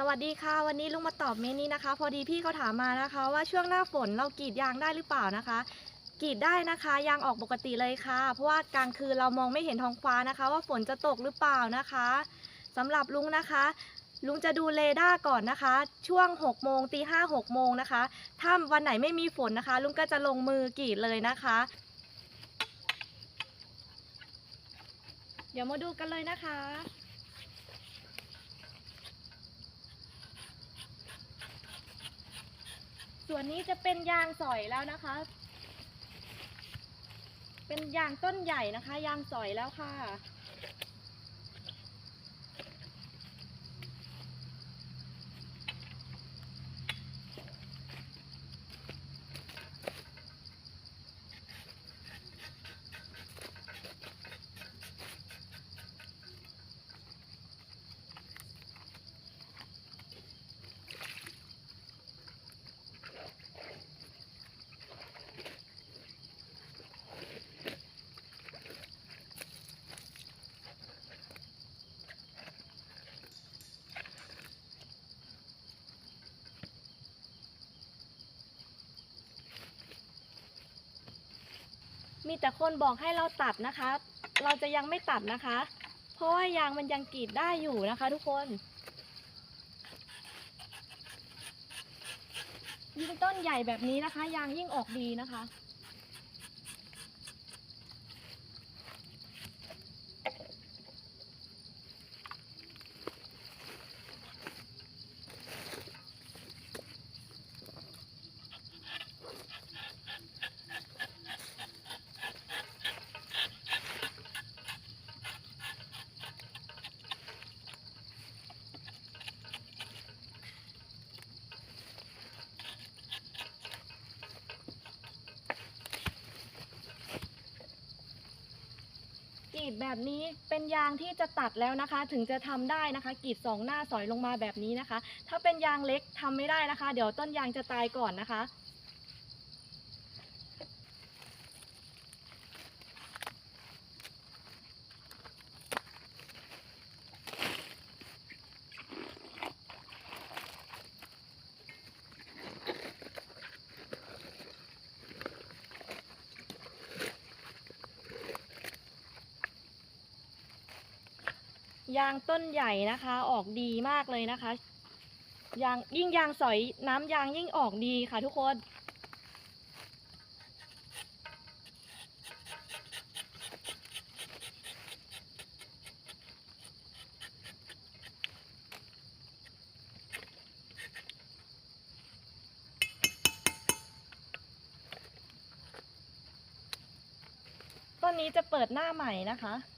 สวัสดีค่ะ วันนี้ลุงมาตอบเมนนี้นะคะ พอดีพี่เขาถามมานะคะ ว่าช่วงหน้าฝนเรากรีดยางได้หรือเปล่านะคะกรีดได้นะคะยางออกปกติเลยค่ะ เพราะว่ากลางคืนเรามองไม่เห็นท้องฟ้านะคะ ว่าฝนจะตกหรือเปล่านะคะสำหรับลุงนะคะ ลุงจะดูเรดาร์ก่อนนะคะ ช่วง6โมงตีห้าหกโมงนะคะ ถ้าวันไหนไม่มีฝนนะคะ ลุงก็จะลงมือกรีดเลยนะคะ เดี๋ยวมาดูกันเลยนะคะ ส่วนนี้จะเป็นยางสอยแล้วนะคะ เป็นยางต้นใหญ่นะคะ ยางสอยแล้วค่ะ มีแต่คนบอกให้เราตัดนะคะ เราจะยังไม่ตัดนะคะ เพราะว่ายางมันยังกรีดได้อยู่นะคะ ทุกคน ยิ่งต้นใหญ่แบบนี้นะคะ ยางยิ่งออกดีนะคะ ดแบบนี้เป็นยางที่จะตัดแล้วนะคะ ถึงจะทำได้นะคะกรีดสองหน้าสอยลงมาแบบนี้นะคะ ถ้าเป็นยางเล็กทำไม่ได้นะคะ เดี๋ยวต้นยางจะตายก่อนนะคะ ยางต้นใหญ่นะคะ ออกดีมากเลยนะคะ ยางยิ่งยางสอยน้ำยางยิ่งออกดีค่ะทุกคนต้นนี้จะเปิดหน้าใหม่นะคะ